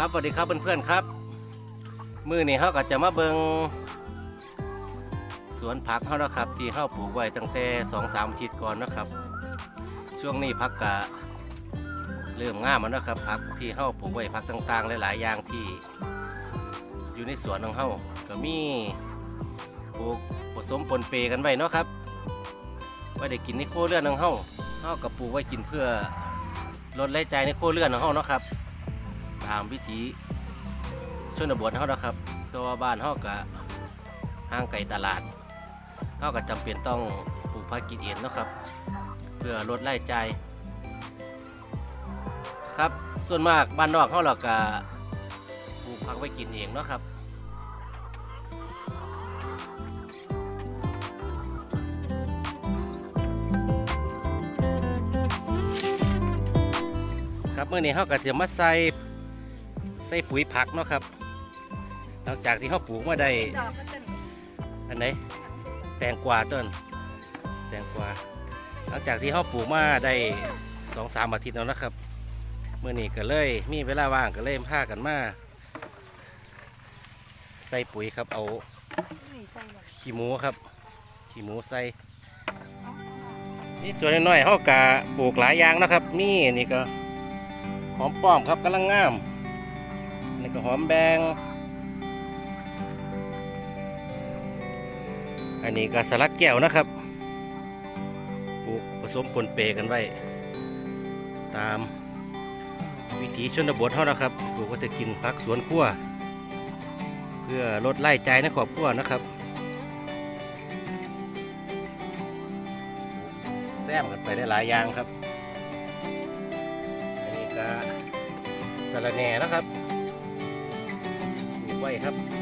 ครับสวัสดีครับเพื่อนๆครับ มือนี้เขาก็จะมาเบิงสวนผักเขานะครับ ที่เขาปลูกไว้ตั้งแต่สองสามอาทิตย์ก่อนนะครับ ช่วงนี้ผักกะเริ่มง่ามแล้วนะครับผักที่เขาปลูกไว้ผักต่างๆ หลายๆอย่างที่ อยู่ในสวนของเขาก็มีปลูกผสมปนเปกันไว้เนาะครับไว้ได้กินในโคเรือนของเขาเขาก็ปลูกไว้กินเพื่อลดรายจ่ายในโคเรือนของเขาเนาะครับ ตามวิถีชนบทเขานะครับตัวบ้านเขาก็ห่างไกลตลาดเขาก็จำเป็นต้องปลูกผักกินเองนะครับ เพื่อลดรายจ่ายครับส่วนมากบ้านนอกเขาเราก็ปลูกผักไว้กินเองเนาะครับครับเมื่อนี้เขาก็จะมาใส่ ใส่ปุ๋ยผักเนาะครับหลังจากที่เขาปลูกมาได้ดอกมันจะอันไหนแตงกวาต้นแตงกวาหลังจากที่เขาปลูกมาได้สองสามอาทิตย์แล้วนะครับเมื่อนี้ก็เลยมีเวลาว่างก็เลยพากันมาใส่ปุ๋ยครับเอานี่ใส่เลยขี้หมูครับขี้หมูใส่นี่ส่วนน้อยๆเขากะปลูกหลายอย่างนะครับนี่นี่ก็หอมป้อมครับกำลังงาม นี่ก็หอมแบง อันนี้ก็สลัดแก้วนะครับ ปลูกผสมปนเปกันไว้ ตามวิถีชนบทเขานะครับ ปลูกก็จะกินพักสวนครัวเพื่อลดไล่ใจในครอบครัวนะครับ แซมกันไปได้หลายอย่างครับ อันนี้ก็สะระแหน่นะครับ ไว้ครับ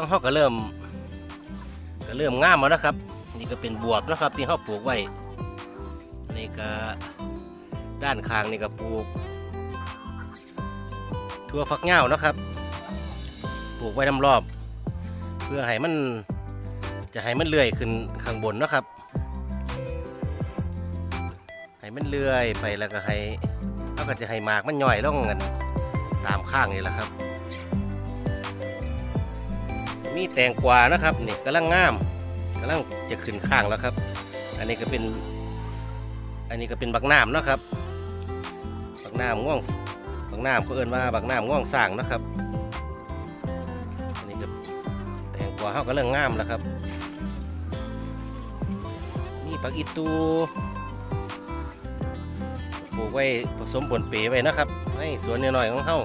ปลากระหอกก็เริ่มก็เริ่มงามแล้วนะครับ นี่ก็เป็นบวบนะครับที่เขาปลูกไว้นี่ก็ด้านข้างนี่ก็ปลูกทั่วฟักเงานะครับ ปลูกไว้น้ำรอบ เพื่อให้มันจะให้มันเลื่อยขึ้นข้างบนนะครับ ให้มันเลื่อยไปแล้วก็ให้เขาก็จะให้หมากมันย่อยลงกันตามข้างนี่แหละครับ มีแตงกวานะครับนี่กำลังงามกำลังจะขึ้นข้างแล้วครับ อันนี้ก็เป็น อันนี้ก็เป็นบักน้ำนะครับบักน้ำง่วงบักน้ำก็เอิ้นว่าบักน้ำง่วงสร้างนะครับอันนี้ก็แตงกวาเขาก็เริ่มงามแล้วครับนี่ปักอีตูปลูกไว้ผสมผลเปไว้นะครับในสวนน้อยๆของเขา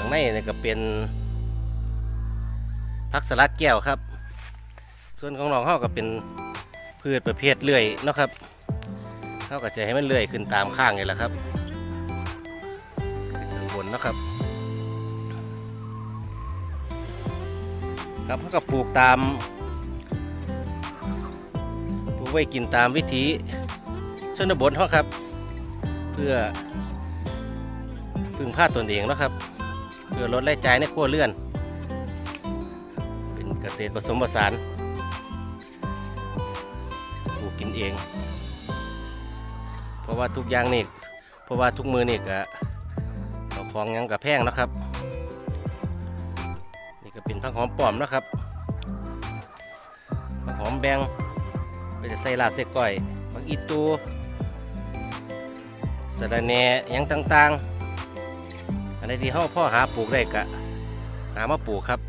ข้างในนี่ก็เป็นผักสลัดแก้วครับ ส่วนของน้องเขาก็เป็นพืชประเภทเลื่อยเนาะครับเขาก็จะให้มันเลื่อยขึ้นตามข้างนี่แหละครับขึ้นข้างบนนะครับ ครับเขาก็ปลูกตามปลูกไว้กินตามวิถีชนบทเขาครับ เพื่อพึ่งพาตนเองเนาะครับ พื่อลดรายจ่ายในครัวเรือน เป็นเกษตรผสมผสานปลูกกินเอง เพราะว่าทุกอย่างนี่เพราะว่าทุกมือนี่ก็เอของยังกับแพงนะครับ นี่ก็เป็นผักหอมป้อมนะครับผักหอมแบงไปจะใส่ลาบใส่ก้อยผักอีตูสะระแหน่ยังต่างๆ นใดที่เขาพ่อหาปลูกได้กะหามาปลูกครับ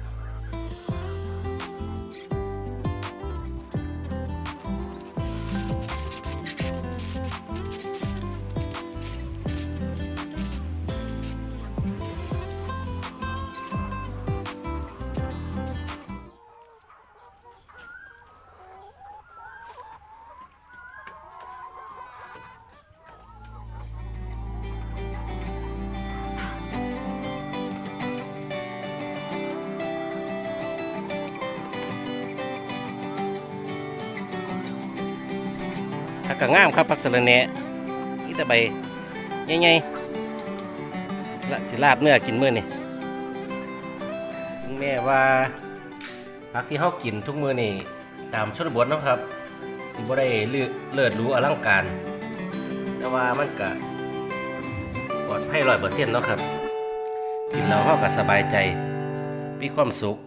กกะงามครับผักสะระแหน่นี่แต่ใบใหญ่ๆละสิลาบเนื้อกินมื้อนี่ถึงแม่ว่าผักที่เฮากินทุกมื้อนี่ตามชนบทนะครับ สิบ่ได้เลือเลิศหรู้อลังการ แต่ว่ามันก็ปลอดภัยร้อยเปอร์เซ็นต์เนาะครับ กินแล้วเฮาก็สบายใจมีความสุข